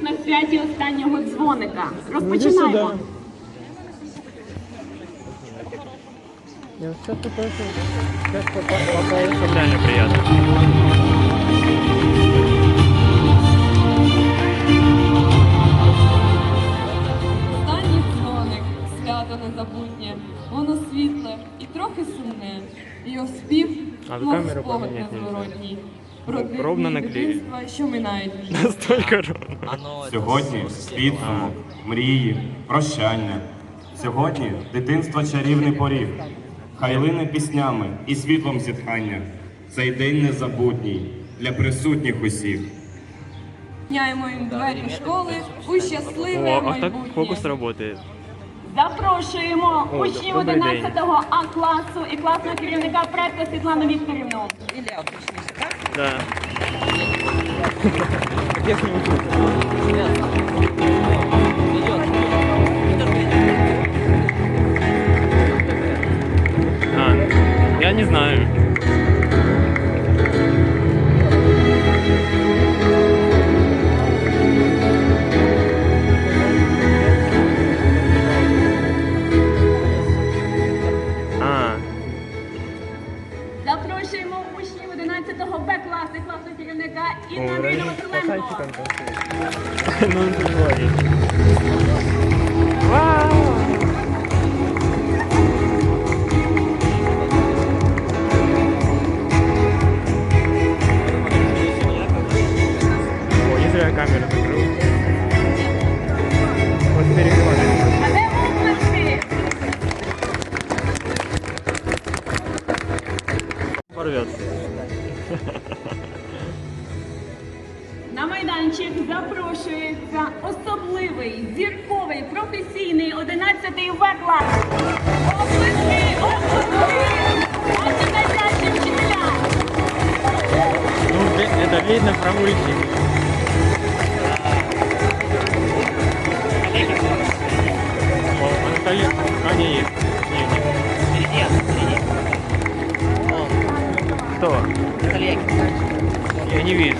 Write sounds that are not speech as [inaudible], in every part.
на святі останнього дзвоника. Розпочинаємо. Я все такое, сейчас попадаю, реально приятно. Останній дзвоник, свято незабутнє, воно світле і трохи сумне. Його спів, мов спогад незворотній. Ну, ровно дитинства, що минають вічно. Настолько ровно. Сьогодні підсумок, мрії, прощання. Сьогодні дитинство чарівний поріг. Хай лине піснями і світлом зітхання. Цей день незабутній для присутніх усіх. Міняємо їм двері школи у щасливе О, а так фокус работает. Запрошуємо О, учнів добрий 11 А класу і класного керівника проекту Світлану Вікторівну. Ілля обичніше, так? Да. Я с ним? А, я не знаю. Андрійну ради Василенко. ну он же. Вау! Кто? Я не вижу.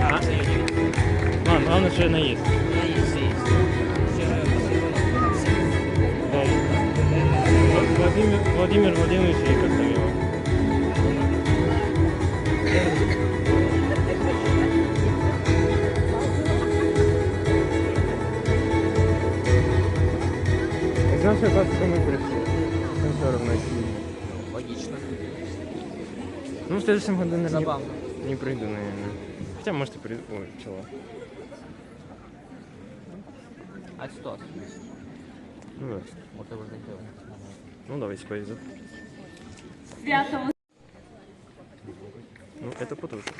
А? А, главное, что она есть. Да. Вла- Владимир, Владимир Владимирович или как там его? Из нашего класса мы пришли. Ну, все равно. В следующем году, наверное, Забавно. не, не приду, наверное. Хотя, может, и приду. Ой, чего? А что? Ну, да. Ну, давайте повезет. Свято Ну, это потушка.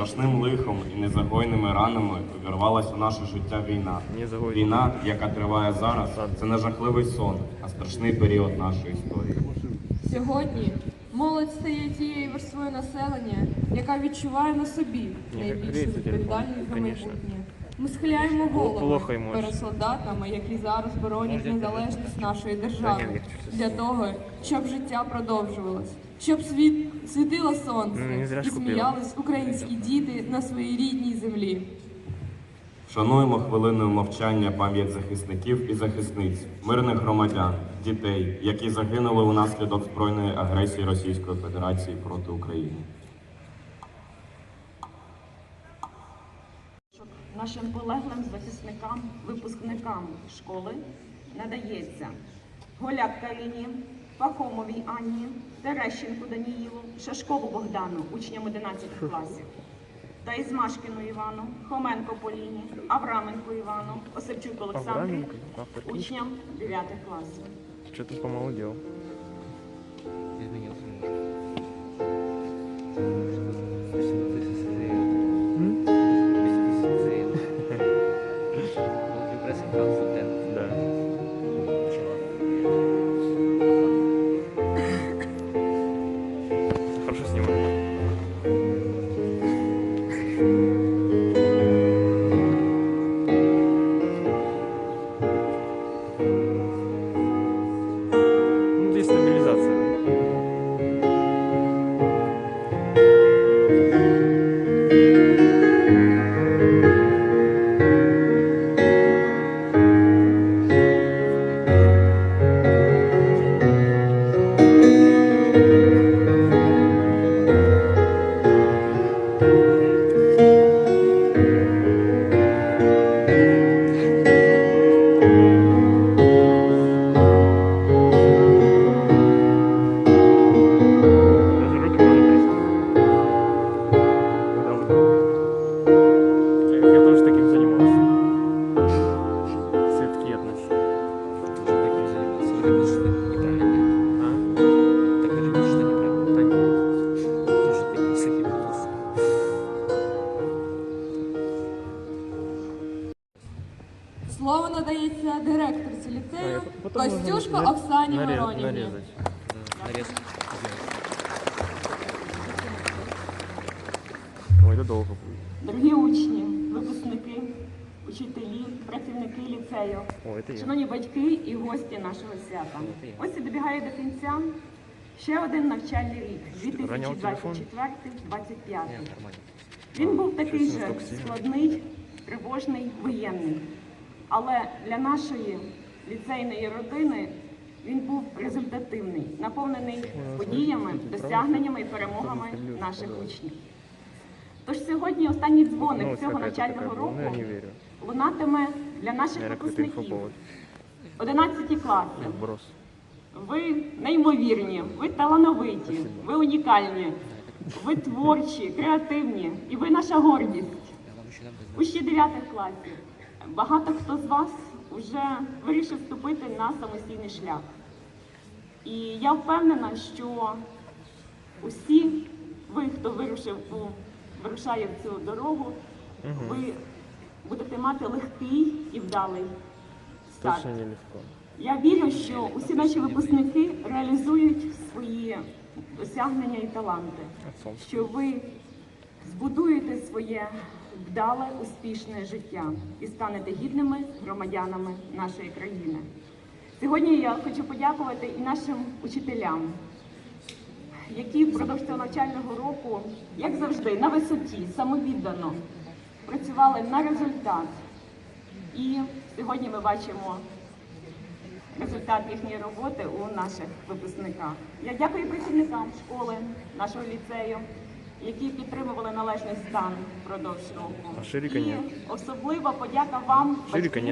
Страшним лихом і незагойними ранами увірвалась у наше життя війна. Війна, яка триває зараз, це не жахливий сон, а страшний період нашої історії. Сьогодні Молодь стає тією верствою населення, яка відчуває на собі Ні, найбільшу відповідальність за майбутнє. Ми схиляємо йому. перед солдатами, які зараз боронять незалежність нашої держави для того, щоб життя продовжувалось, щоб світ світило сонце і сміялись українські діти на своїй рідній землі. Шануємо хвилиною мовчання пам'ять захисників і захисниць, мирних громадян, дітей, які загинули унаслідок збройної агресії Російської Федерації проти України. Нашим полеглим захисникам, випускникам школи надається Голяк Каріні, Пахомовій Анні, Терещенку Даніїлу, Шашкову Богдану, учням 11 класів, та Ізмашкіну Івану, Хоменко Поліні, Авраменко Івану, Осипчук Олександрі, учням 9 класів. Що ти помолодів? Роняв телефон? 2024-2025. Він був такий же складний, тривожний, воєнний. Але для нашої ліцейної родини він був результативний, наповнений подіями, досягненнями і перемогами наших учнів. Тож сьогодні останній дзвоник Новость цього навчального року лунатиме для наших випускників. 11 класи. Ви неймовірні, ви талановиті, ви унікальні, ви творчі, креативні і ви наша гордість. Еще надо 9 класів. Багато хто з вас вже вирішив вступити на самостійний шлях. І я впевнена, що усі ви, хто вирушив у вирушає в цю дорогу, ви будете мати легкий і вдалий старт. Точно нелегко. Я вірю, що усі наші випускники реалізують свої досягнення і таланти, що ви збудуєте своє вдале, успішне життя і станете гідними громадянами нашої країни. Сьогодні я хочу подякувати і нашим учителям, які впродовж цього навчального року, як завжди, на висоті, самовіддано працювали на результат. І сьогодні ми бачимо результат їхньої роботи у наших випускниках. Я дякую працівникам школи, нашого ліцею, які підтримували належний стан впродовж року. І особлива подяка вам, батьків,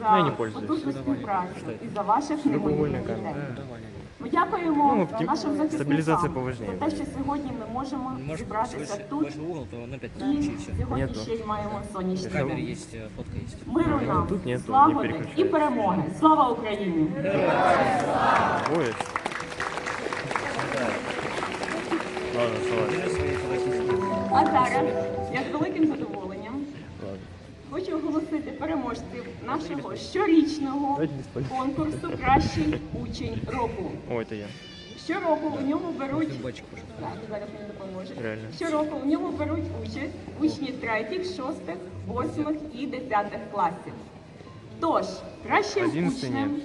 за Ну, потужну співпрацю і за ваших невинних дітей. Дякуємо Ну, нашим захисникам стабілізація поважніше. за те, що сьогодні ми можемо Можешь зібратися тут больше угол, то на 5 і сьогодні Нету. ще й маємо сонячний Камера день. есть, э, фотка есть. Миру нам, тут нету, не і перемоги. Слава Україні! Ой. Ладно, давай. А зараз я з великим задоволенням оголосити переможців нашого щорічного конкурсу Кращий учень року. О, это я. Щороку у ньому беруть так, зараз мені допоможе. Реально. Щороку у ньому беруть участь учні третіх, шостих, восьмих і десятих класів. Тож, кращим 11 учнем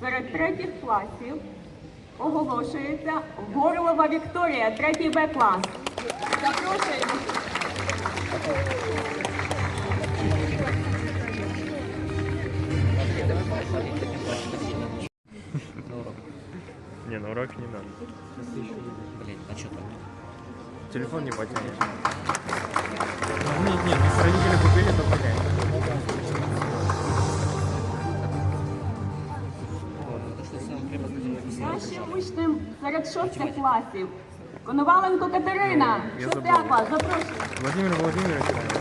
серед третіх класів оголошується Горлова Вікторія, третій Б клас. Запрошуємо. Не, на урок не надо. Блин, а что там? Телефон не потянешь. Ну, Нет, нет, если родители купили, то написано. Кращим учнем серед шостих класів. Коноваленко Катерина, Я шостий запрошую. Владимир Владимирович.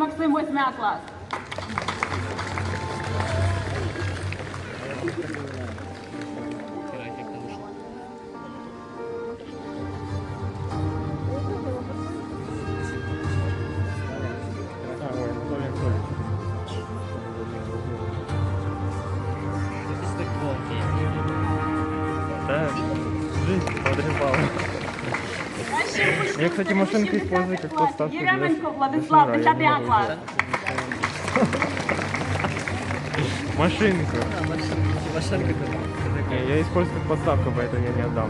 Любарський Максим, восьмий А клас. кстати, серед машинки учнів использую десятих как класів. подставку для Єременко Владислав, для шнура, [laughs] 10 я А не клас. могу Машинку. А, машинка, машинка Не, я использую как подставку, поэтому я не отдам.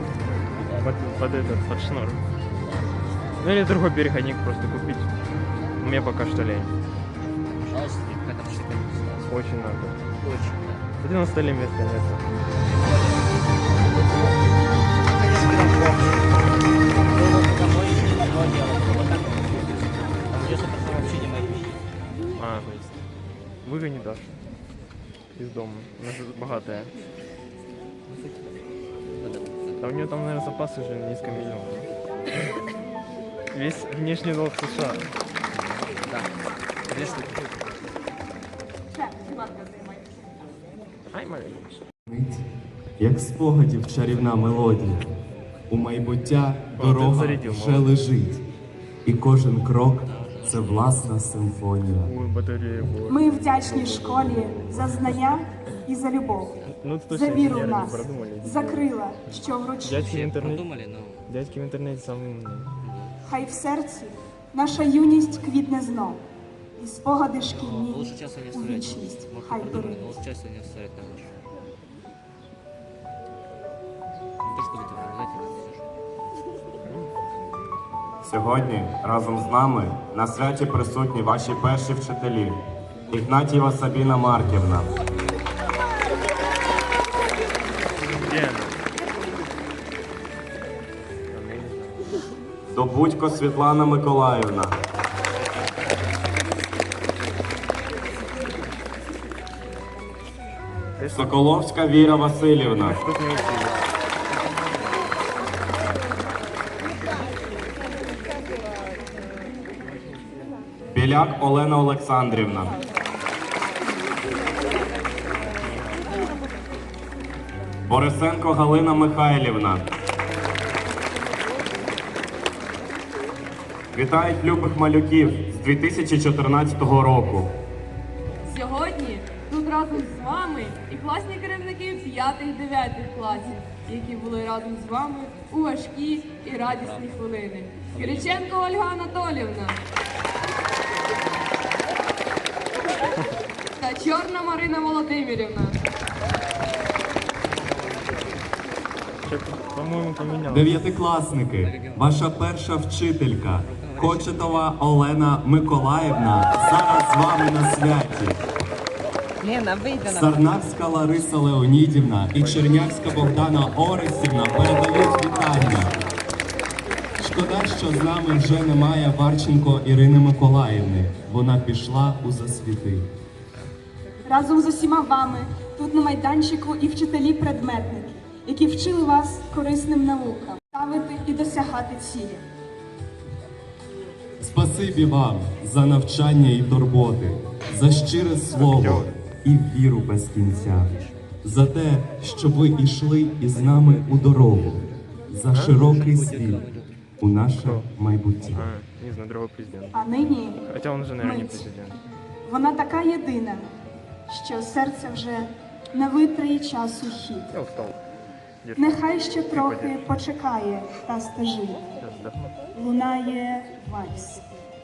Под, под этот, под шнур. Ну или другой переходник просто купить. Мне пока что лень. Пожалуйста, какая там машинка написалась. Очень надо. Очень, да. Кстати, на столе места нет. выгони Дашу из дома. Она же богатая. А у нее там, наверное, запасы уже низкомиллионные. Весь внешний долг США. Да. Две штуки. Все, будь ласка, займайтеся. Ай, маленький. Мить, як спогадів чарівна мелодія. У майбуття О, ти дорога зарядив, вже молодець. лежить, і кожен крок це власна симфонія. Ой, батарея была. Ми вдячні школі за знання і за любов, Ну, это за точно віру в инженеры не нас, продумали. за крила, що вручили. Дядьки в интернете, Продумали, но дядьки в интернете самые умные. Хай в серці наша юність квітне знов, і спогади но шкільні лучше часто не у вставлять. вічність. Может, Хай продумали, беруть. но лучше часто не вставлять на Сьогодні разом з нами на святі присутні ваші перші вчителі Ігнатієва Сабіна Марківна. Добудько Світлана Миколаївна, Соколовська Віра Васильівна, Біляк Олена Олександрівна. Борисенко Галина Михайлівна. Вітають любих малюків з 2014 року. Сьогодні тут разом з вами і класні керівники 5-9 класів, які були разом з вами у важкі і радісні хвилини. Кириченко Ольга Анатолівна. Та Чорна Марина Володимирівна. Дев'ятикласники, ваша перша вчителька Кочетова Олена Миколаївна зараз з вами на святі. Лена, вийди на Сарнавська Лариса Леонідівна і Чернявська Богдана Оресівна передають вітання що з нами вже немає Варченко Ірини Миколаївни. Вона пішла у засвіти. Разом з усіма вами тут на майданчику і вчителі-предметники, які вчили вас корисним наукам, ставити і досягати цілі. Спасибі вам за навчання і турботи, за щире слово і віру без кінця, за те, що ви йшли із нами у дорогу, за широкий світ у наше майбутнє. Не знаю, другого президента. А нині Хоча він вже, мабуть, не мить. президент. вона така єдина, що серце вже не витриє часу хід. Я устал. Держи. Нехай ще трохи почекає та стежить. Лунає вальс,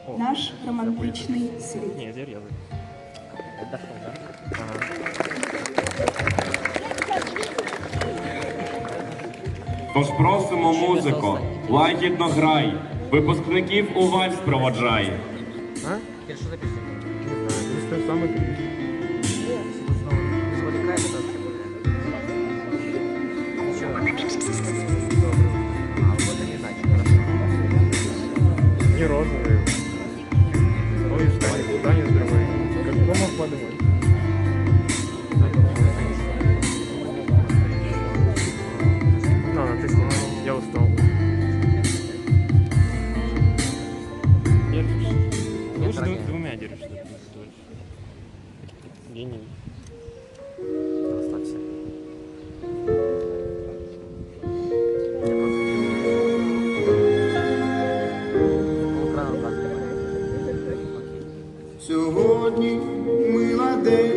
О, наш романтичний світ. Ні, зір я. Тож просимо музику, лагідно грай, випускників у вальс проводжай. А? Що за пісня? Не знаю, day.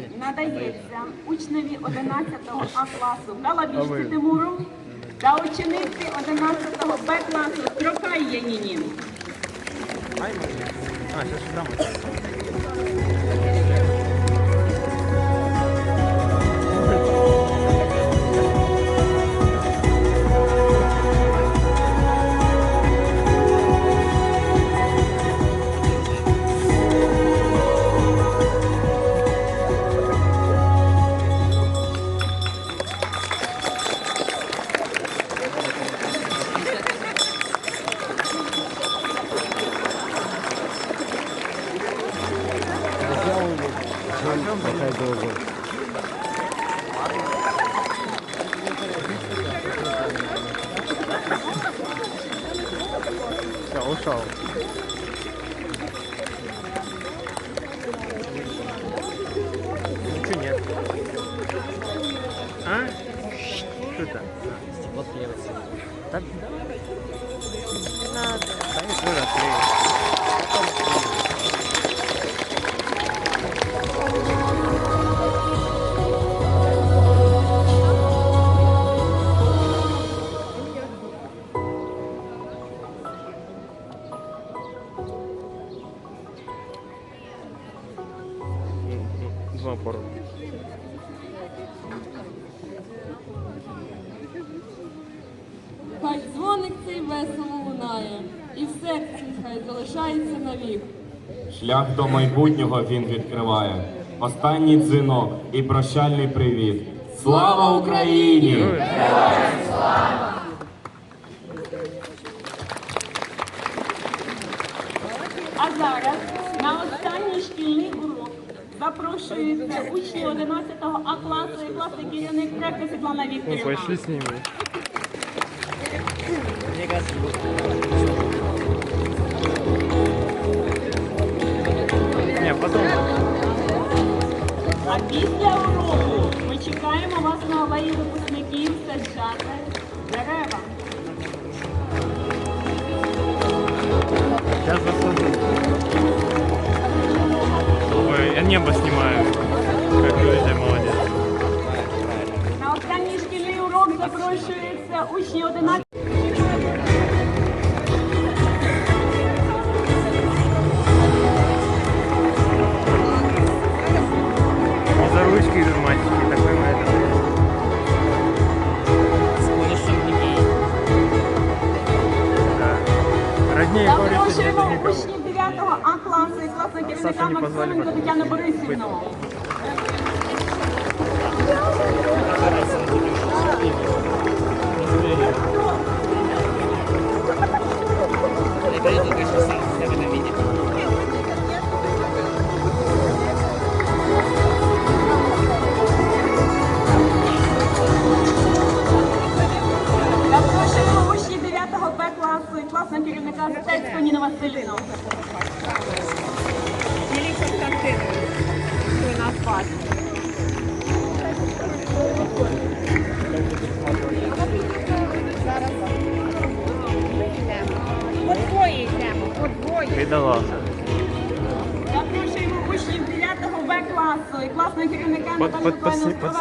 надається учневі 11 А класу Галабічці Тимуру та учениці 11 Б класу Строкай Яніні. Все, Хай дзвоник цей весело лунає, і в серці хай залишається навік. Шлях до майбутнього він відкриває. Останній дзвінок і прощальний привіт. Слава Україні! А зараз на останній шкільний урок запрошуються учні 11 А класу і класний керівник Світлана Вікторівна. пошли с ними. Мне кажется, Не, потом. А після уроку ми чекаємо вас на алеї випускників саджати дерева. Сейчас засажу. Ой, я небо снимаю. Как люди, молодец. На останній шкільний урок запрошуються учні 11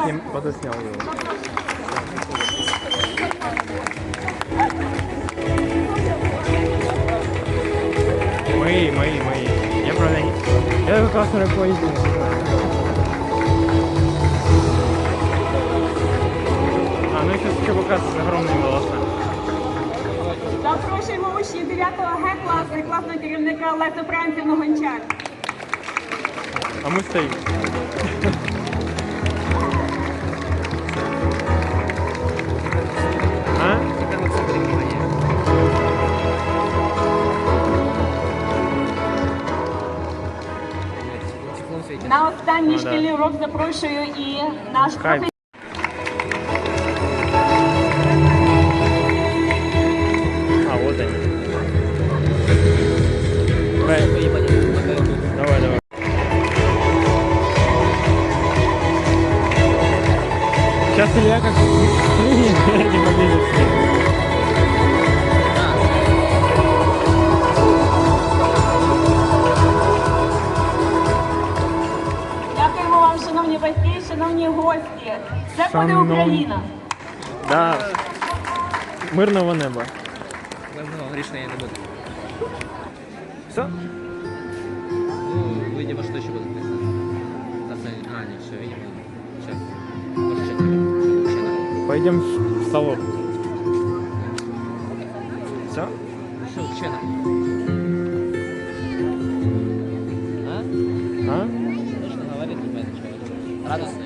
Скалевську. подоснял его. Мои, мои, мои. Я правда не... Я не знаю. А, ну сейчас ЧБК с огромными волосами. Запрошуємо учнів 9 Г класу і класного керівника Лесу Францівну Гончар. А мы стоим. Теплом светит. На останній Ну, да. шкільний урок запрошую і наш Хай. професійний А, вот они. Давай, Поебать, пока идут. давай, давай. Сейчас Илья как шановні гості. Це буде Шановні. Україна. Да. Мирного неба. Давно, Гришна не буде. Все? Ну, видимо, что еще будут написано. Остальные- А, нет, все, видимо. Вообще надо. Пойдем в салон.